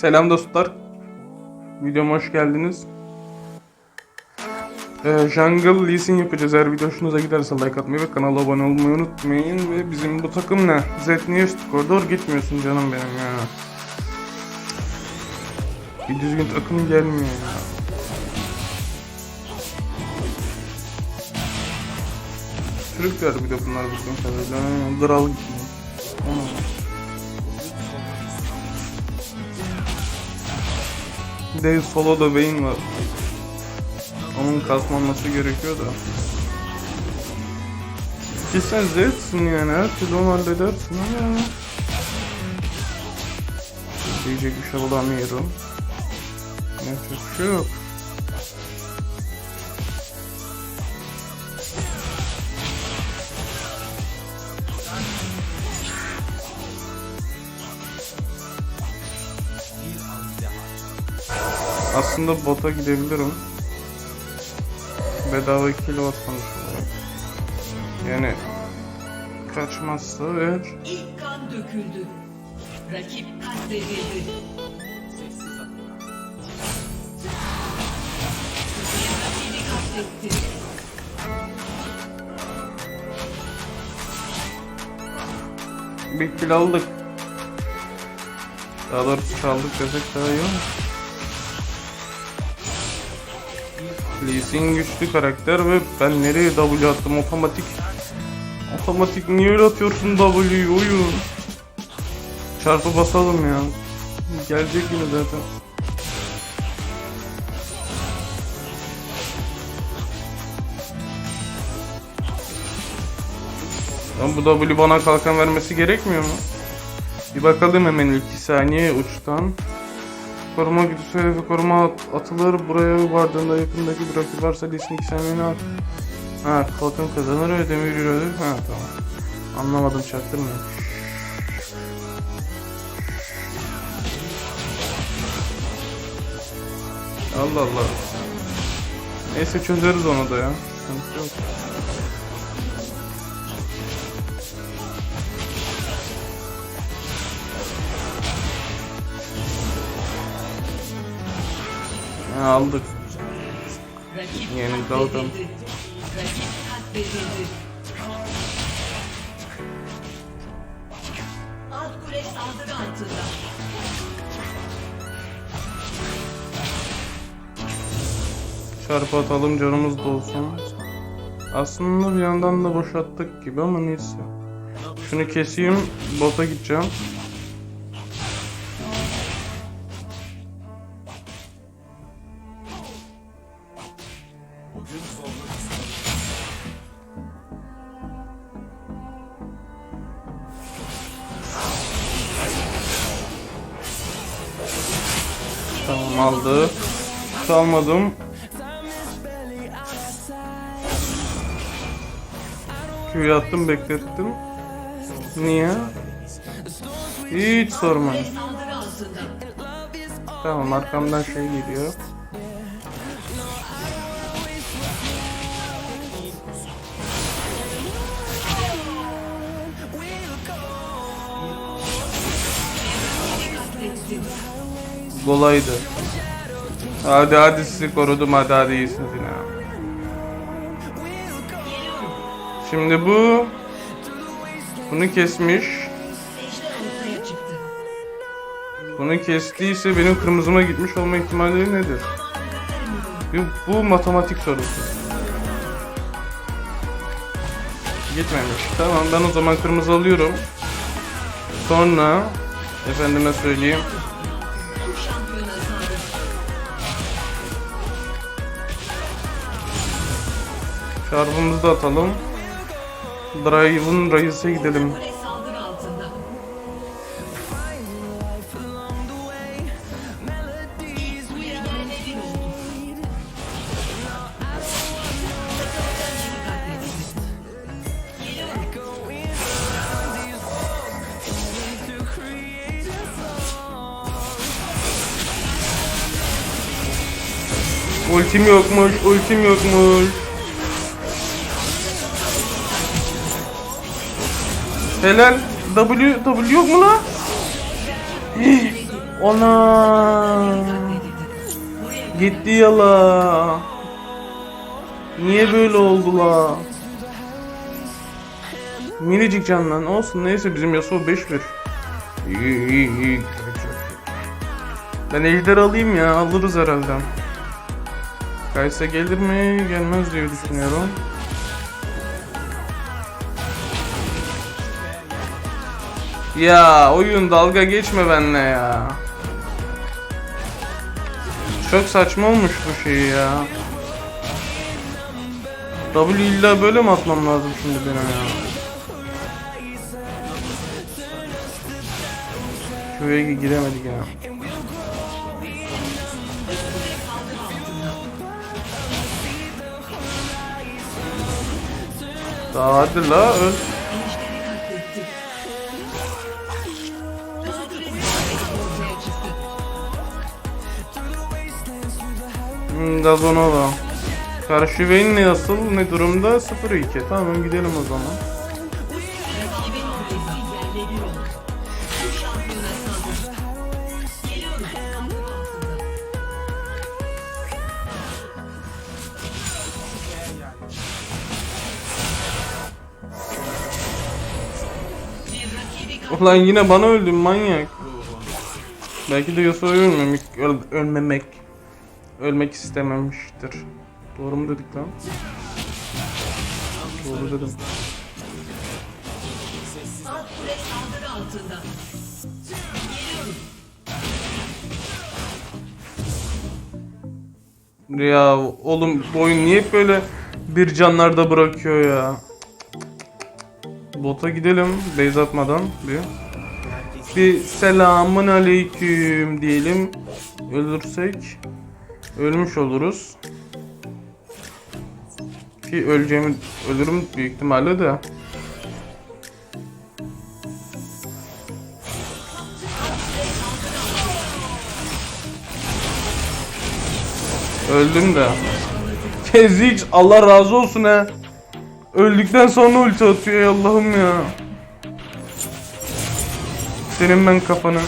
Selam dostlar. Videoma hoş geldiniz. Ee, Jungle Lee Sin yapacağız. Eğer video hoşunuza giderse like atmayı ve kanala abone olmayı unutmayın. Ve bizim bu takım ne? Zed niye üst koridor gitmiyorsun canım benim ya. Bir düzgün takım gelmiyor ya. Türkler bir de bunlar bildiğim kadarıyla. Kral Bir de solo da Vayne var. Onun kasmanması gerekiyor da. Ki sen Zed'sin yani her türlü onu halledersin ama. Diyecek bir şey bulamıyorum. Yapacak bir şey. Aslında bota gidebilirim. Bedava kilo atmamış olarak. Yani kaçmazsa eğer İlk kan döküldü. Rakip katledildi. Rakibi katletti. bir kill aldık. Daha doğrusu çaldık desek daha iyi olur. Lee Sin güçlü karakter ve ben nereye W attım otomatik. Otomatik niye öyle atıyorsun W'yu oyun? Çarpı basalım ya. Gelecek yine zaten. Lan bu W bana kalkan vermesi gerekmiyor mu? Bir bakalım hemen 2 saniye uçtan. Koruma güdüsü hedefi koruma at- atılır. Buraya vardığında yakındaki bir rakip varsa 2 saniyeni at. Ha kalkan kazanır ve demir yürüyor. Ha tamam. Anlamadım çaktırma. Allah Allah. Neyse çözeriz onu da ya. Sıkıntı yok. Ha, aldık. Yeni katledildi. Alt kule saldırı altında. Çarpı atalım canımız da olsun. Aslında bir yandan da boşalttık gibi ama neyse. Şunu keseyim, bota gideceğim. Aldı. Salmadım. Q'yu attım beklettim. Niye? Hiç sorma. Tamam arkamdan şey geliyor. Kolaydı. Hadi hadi sizi korudum hadi hadi iyisiniz yine. Şimdi bu bunu kesmiş. Bunu kestiyse benim kırmızıma gitmiş olma ihtimali nedir? Bu, bu matematik sorusu. Gitmemiş. Tamam ben o zaman kırmızı alıyorum. Sonra efendime söyleyeyim. Çarpımızı da atalım. Drive'ın Rais'e gidelim. Ultim yokmuş, ultim yokmuş. Helal. W, W yok mu lan? Ona gitti yala. Niye böyle oldu la? Minicik canlan olsun neyse bizim Yasuo 5-1. İyi iyi iyi. Ben ejder alayım ya alırız herhalde. Kaysa gelir mi gelmez diye düşünüyorum. Ya oyun dalga geçme benimle ya. Çok saçma olmuş bu şey ya. W illa böyle mi atmam lazım şimdi benim ya? Köye giremedik ya. Daha hadi la öl. Gazonova. Karşı Vayne nasıl ne durumda? 0-2. Tamam gidelim o zaman. Ulan yine bana öldün manyak. Belki de Yasuo'yu ölmemek, öl- ölmemek, ölmek istememiştir. Doğru mu dedik lan? Doğru dedim. Ya oğlum bu oyun niye böyle bir canlarda bırakıyor ya? Bota gidelim base atmadan bir. Bir selamun aleyküm diyelim. Ölürsek ölmüş oluruz. Ki öleceğimi ölürüm büyük ihtimalle de. Öldüm de. Kezik Allah razı olsun he. Öldükten sonra ulti atıyor Allah'ım ya. Senin ben kafanı.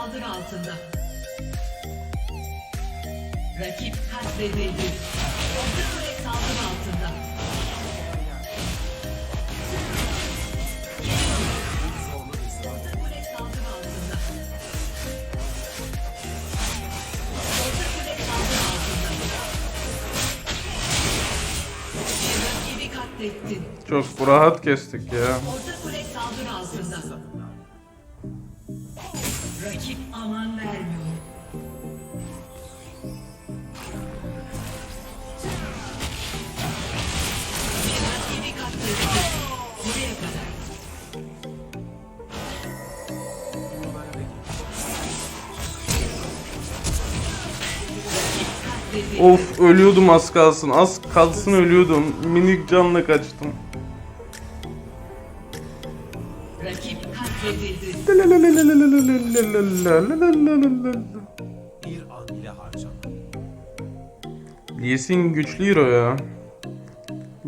Saldırı altında. Rakip katledildi. Orta kule saldırı altında. Orta kule saldırı altında. Orta kule saldırı altında. Bir rakibi katlettin. Çok rahat kestik ya. Orta kule Of ölüyordum az kalsın. Az kalsın ölüyordum. Minik canla kaçtım. Rakip katledildi. bir an bile harcama. Lee Sin güçlü hero ya.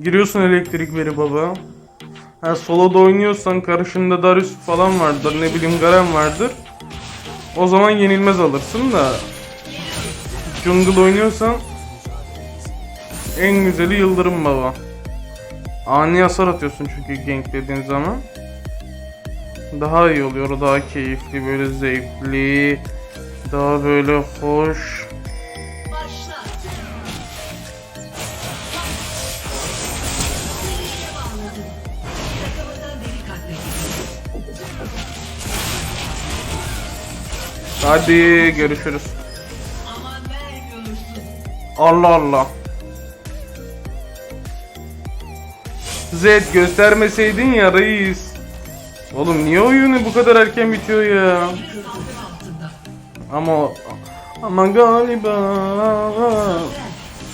Giriyorsun elektrik veri baba. Ha soloda oynuyorsan karşında Darius falan vardır ne bileyim Garen vardır. O zaman yenilmez alırsın da. Jungle oynuyorsan en güzeli Yıldırım baba. Ani hasar atıyorsun çünkü ganklediğin zaman. Daha iyi oluyor, daha keyifli, böyle zevkli, daha böyle hoş. Hadi görüşürüz. Allah Allah. Zed göstermeseydin ya reis. Oğlum niye oyunu bu kadar erken bitiyor ya? Ama ama galiba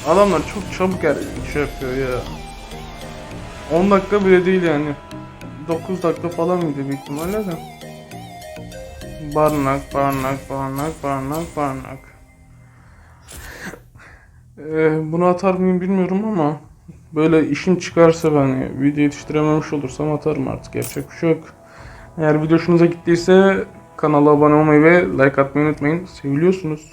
adamlar çok çabuk her şey yapıyor ya. 10 dakika bile değil yani. 9 dakika falan mıydı büyük ihtimalle de. Barınak, barınak, barınak, barınak, barınak. Ee, bunu atar mıyım bilmiyorum ama böyle işim çıkarsa ben video yetiştirememiş olursam atarım artık yapacak bir şey yok. Eğer video hoşunuza gittiyse kanala abone olmayı ve like atmayı unutmayın. Seviliyorsunuz.